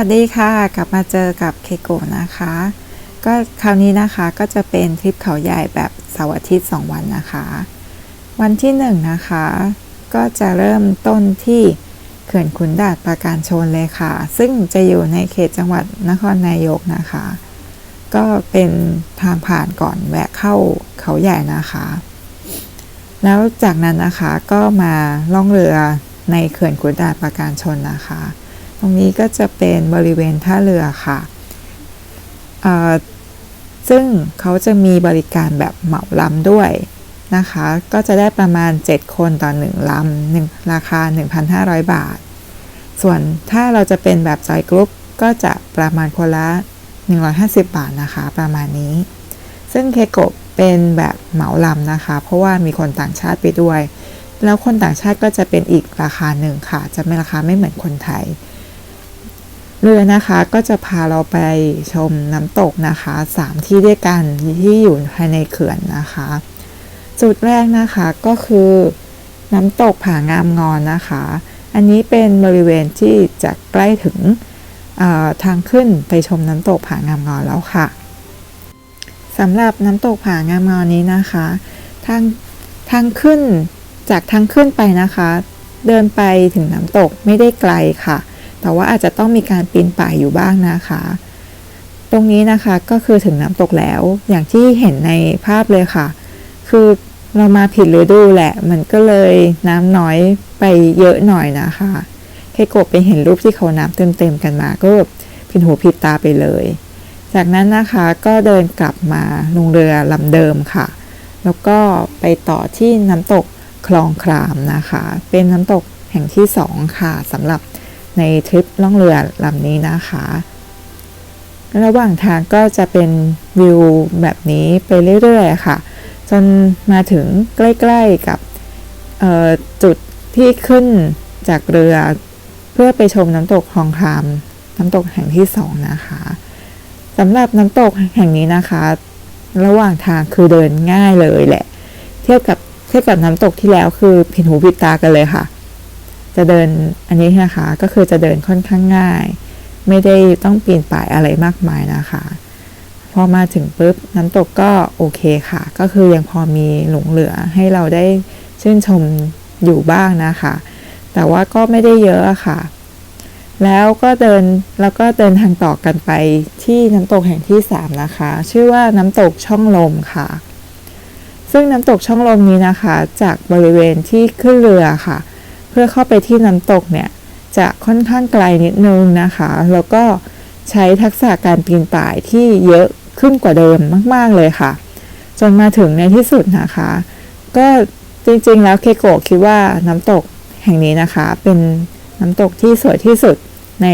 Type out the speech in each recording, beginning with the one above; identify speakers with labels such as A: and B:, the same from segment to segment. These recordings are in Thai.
A: วัสดีค่ะ กลับมาเจอกับเคโกะนะคะ ก็คราวนี้นะคะก็จะเป็นทริปเขาใหญ่แบบเสาร์อาทิตย์2วันนะคะ วันที่1นงนะคะ ก็จะเริ่มต้นที่เขื่อนขุนด่านปราการชนเลยค่ะ ซึ่งจะอยู่ในเขตจังหวัดนครนายกนะคะ ก็เป็นทางผ่านก่อนแวะเข้าเขาใหญ่นะคะ แล้วจากนั้นนะคะก็มาล่องเรือในเขื่อนขุนด่านปราการชนนะคะ ตรงนี้ก็จะเป็นบริเวณท่าเรือค่ะ ซึ่งเขาจะมีบริการแบบเหมาลำด้วยนะคะ ก็จะได้ประมาณ 7 คนต่อ 1ลำหนึ่งราคา 1,500 บาท ส่วนถ้าเราจะเป็นแบบจอยกรุ๊ปก็จะประมาณคนละ 150 บาทนะคะ ประมาณนี้ ซึ่งเคโกะเป็นแบบเหมาลำนะคะ เพราะว่ามีคนต่างชาติไปด้วย แล้วคนต่างชาติก็จะเป็นอีกราคาหนึ่งค่ะ จะเป็นราคาไม่เหมือนคนไทย เรือนะคะก็จะพาเราไปชมน้ำตกนะคะสามที่ด้วยกันที่อยู่ภายในเขื่อนนะคะ จุดแรกนะคะก็คือน้ำตกผางามงอนนะคะ อันนี้เป็นบริเวณที่จะใกล้ถึงทางขึ้นไปชมน้ำตกผางามงอนแล้วค่ะสำหรับน้ำตกผางามงอนนี้นะคะ ทางทางขึ้นจากทางขึ้นไปนะคะ เดินไปถึงน้ำตกไม่ได้ไกลค่ะ แต่ว่าอาจจะต้องมีการปีนป่ายอยู่บ้างนะคะ ตรงนี้นะคะก็คือถึงน้ำตกแล้ว อย่างที่เห็นในภาพเลยค่ะ คือเรามาผิดฤดูแหละ มันก็เลยน้ำน้อยไปเยอะหน่อยนะคะเคโกะไปเห็นรูปที่เขาน้ำเต็มๆกันมาก็ผิดหูผิดตาไปเลย จากนั้นนะคะก็เดินกลับมาลงเรือลำเดิมค่ะ แล้วก็ไปต่อที่น้ำตกคลองครามนะคะ เป็นน้ำตกแห่งที่สองค่ะสำหรับ ในทริปล่องเรือลำนี้นะคะ ระหว่างทางก็จะเป็นวิวแบบนี้ไปเรื่อยๆค่ะ จนมาถึงใกล้ๆกับจุดที่ขึ้นจากเรือเพื่อไปชมน้ำตกคลองคามน้ำตกแห่งที่สองนะคะสำหรับน้ำตกแห่งนี้นะคะ ระหว่างทางคือเดินง่ายเลยแหละ เทียบกับเทียบกับน้ำตกที่แล้วคือผิดหูผิดตากันเลยค่ะ จะเดินอันนี้นะคะก็คือจะเดินค่อนข้างง่าย ไม่ได้ต้องปีนป่ายอะไรมากมายนะคะ พอมาถึงปุ๊บน้ำตกก็โอเคค่ะ ก็คือยังพอมีหลงเหลือให้เราได้ชื่นชมอยู่บ้างนะคะ แต่ว่าก็ไม่ได้เยอะค่ะ แล้วก็เดินแล้วก็เดินทางต่อกันไปที่น้ำตกแห่งที่ 3 นะคะ ชื่อว่าน้ำตกช่องลมค่ะซึ่งน้ำตกช่องลมนี้นะคะ จากบริเวณที่ขึ้นเรือค่ะ พื่อเข้าไปที่น้ำตกเนี่ยจะค่อนข้างไกลนิดนึงนะคะ แล้วก็ใช้ทักษะการปีนป่ายที่เยอะขึ้นกว่าเดิมมาก ๆ เลยค่ะ จนมาถึงในที่สุดนะคะ ก็จริง ๆ แล้วเคโกะคิดว่าน้ำตกแห่งนี้นะคะ เป็นน้ำตกที่สวยที่สุดใน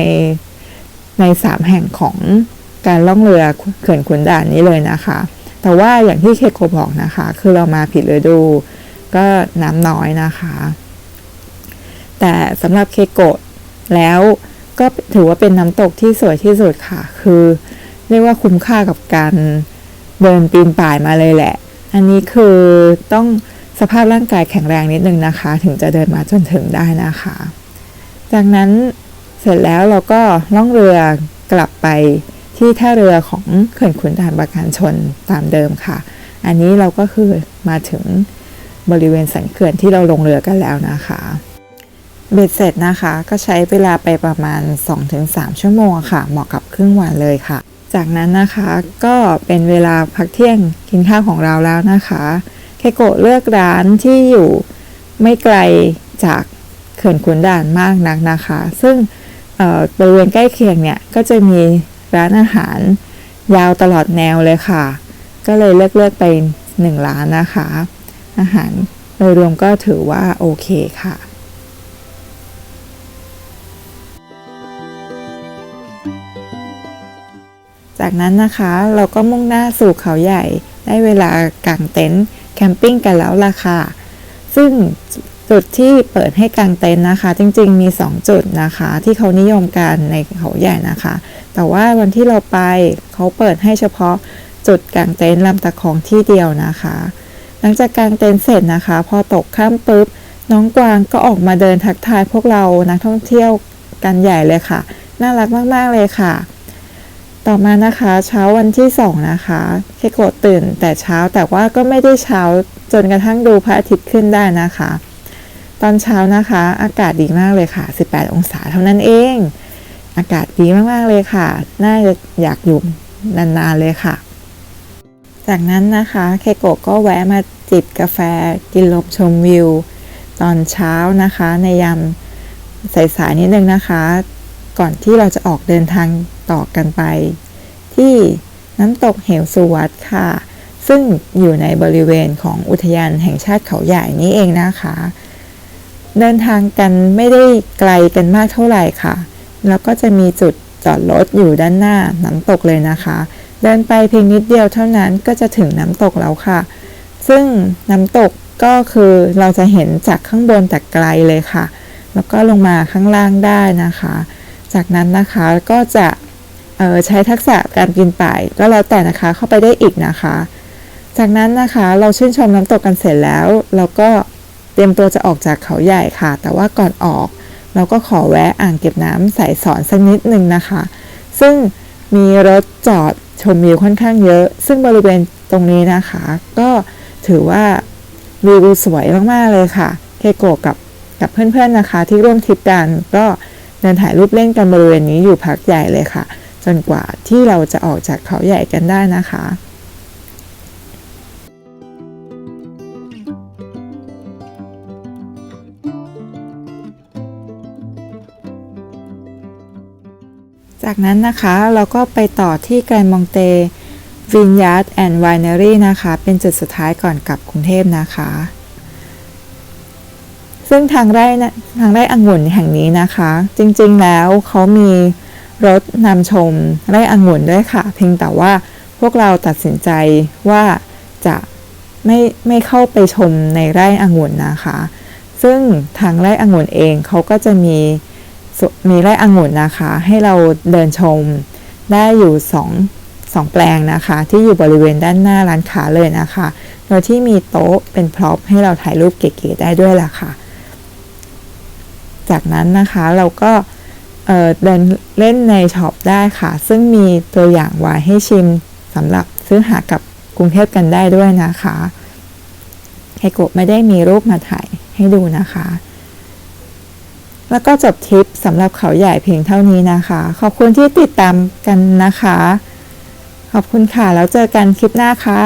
A: ในสามแห่งของการล่องเรือเขื่อนขุนด่านนี้เลยนะคะ แต่ว่าอย่างที่เคโกะบอกนะคะ คือเรามาผิดฤดู ก็น้ำน้อยนะคะ แต่สำหรับเคโกะแล้วก็ถือว่าเป็นน้ำตกที่สวยที่สุดค่ะ คือเรียกว่าคุ้มค่ากับการเดินปีนป่ายมาเลยแหละ อันนี้คือต้องสภาพร่างกายแข็งแรงนิดนึงนะคะ ถึงจะเดินมาจนถึงได้นะคะ จากนั้นเสร็จแล้วเราก็ล่องเรือกลับไปที่ท่าเรือของเขื่อนขุนด่านประการชนตามเดิมค่ะ อันนี้เราก็คือมาถึงบริเวณสันเขื่อนที่เราลงเรือกันแล้วนะคะ เบ็ดเสร็จนะคะ ก็ใช้เวลาไปประมาณ 2-3 ชั่วโมงค่ะ เหมาะกับครึ่งวันเลยค่ะ จากนั้นนะคะก็เป็นเวลาพักเที่ยงกินข้าวของเราแล้วนะคะเคโกะเลือกร้านที่อยู่ไม่ไกลจากเขื่อนขุนด่านมากนักนะคะ ซึ่งบริเวณใกล้เคียงเนี่ยก็จะมีร้านอาหารยาวตลอดแนวเลยค่ะ ก็เลยเลือกเลือกไปหนึ่งร้านนะคะ อาหารโดยรวมก็ถือว่าโอเคค่ะ จากนั้นนะคะเราก็มุ่งหน้าสู่เขาใหญ่ ได้เวลากางเต็นท์แคมปิ้งกันแล้วล่ะค่ะ ซึ่งจุดที่เปิดให้กางเต็นท์นะคะ จริงๆมี 2 จุดนะคะ ที่เขานิยมกันในเขาใหญ่นะคะ แต่ว่าวันที่เราไปเขาเปิดให้เฉพาะจุดกางเต็นท์ลำตะคองที่เดียวนะคะ หลังจากกางเต็นท์เสร็จนะคะ พอตกข้ามปุ๊บน้องกวางก็ออกมาเดินทักทายพวกเรานักท่องเที่ยวกันใหญ่เลยค่ะ น่ารักมากๆเลยค่ะ ต่อมานะคะเช้าวันที่สองนะคะเคโกะตื่นแต่เช้าแต่ว่าก็ไม่ได้เช้าจนกระทั่งดูพระอาทิตย์ขึ้นได้นะคะ ตอนเช้านะคะ อากาศดีมากเลยค่ะ 18 องศาเท่านั้นเอง อากาศดีมากๆเลยค่ะ น่าจะอยากอยู่นานๆเลยค่ะ จากนั้นนะคะเคโกะก็แวะมาจิบกาแฟกินลมชมวิว ตอนเช้านะคะ ในยามสายๆนิดนึงนะคะ ก่อนที่เราจะออกเดินทาง ต่อกันไป ที่น้ำตกเหวสุวัตค่ะ ซึ่งอยู่ในบริเวณของอุทยานแห่งชาติเขาใหญ่นี้เองนะคะ เดินทางกันไม่ได้ไกลกันมากเท่าไหร่ค่ะ แล้วก็จะมีจุดจอดรถอยู่ด้านหน้าน้ำตกเลยนะคะ เดินไปเพียงนิดเดียวเท่านั้นก็จะถึงน้ำตกแล้วค่ะ ซึ่งน้ำตกก็คือเราจะเห็นจากข้างบนแต่ไกลเลยค่ะ แล้วก็ลงมาข้างล่างได้นะคะ จากนั้นนะคะก็จะ ใช้ทักษะการปีนป่ายก็แล้วแต่นะคะเข้าไปได้อีกนะคะ จากนั้นนะคะเราชื่นชมน้ำตกกันเสร็จแล้ว เราก็เตรียมตัวจะออกจากเขาใหญ่ค่ะ แต่ว่าก่อนออก เราก็ขอแวะอ่างเก็บน้ำใส่สอนสักนิดนึงนะคะ ซึ่งมีรถจอดชมวิวค่อนข้างเยอะ ซึ่งบริเวณตรงนี้นะคะ ก็ถือว่าวิวสวยมากๆเลยค่ะ เคโกกับกับเพื่อนๆนะคะ ที่ร่วมทริปกันก็เดินถ่ายรูปเล่นกันบริเวณนี้อยู่พักใหญ่เลยค่ะ จนกว่าที่เราจะออกจากเขาใหญ่กันได้นะคะจากนั้นนะคะเราก็ไปต่อที่แกรนมองเตวินยาร์ดแอนด์ไวนารีนะคะ เป็นจุดสุดท้ายก่อนกลับกรุงเทพนะคะ ซึ่งทางไร่ทางไร่องุ่นแห่งนี้นะคะ จริงๆแล้วเขามี รถนำชมไร่องุ่นด้วยค่ะ เพียงแต่ว่าพวกเราตัดสินใจว่าจะไม่ไม่เข้าไปชมในไร่องุ่นนะคะ ซึ่งทางไร่องุ่นเองเขาก็จะมีมีไร่องุ่นนะคะ ให้เราเดินชมได้อยู่สองสองแปลงนะคะ ที่อยู่บริเวณด้านหน้าร้านค้าเลยนะคะ โดยที่มีโต๊ะเป็นพร็อพให้เราถ่ายรูปเก๋ๆได้ด้วยล่ะค่ะ จากนั้นนะคะเราก็ เเดินเล่นในช็อปได้ค่ะ ซึ่งมีตัวอย่างไวน์ให้ชิมสำหรับซื้อหากับกรุงเทพกันได้ด้วยนะคะไฮโกะไม่ได้มีรูปมาถ่ายให้ดูนะคะ แล้วก็จบทริปสำหรับเขาใหญ่เพียงเท่านี้นะคะ ขอบคุณที่ติดตามกันนะคะ ขอบคุณค่ะ แล้วเจอกันคลิปหน้าค่ะ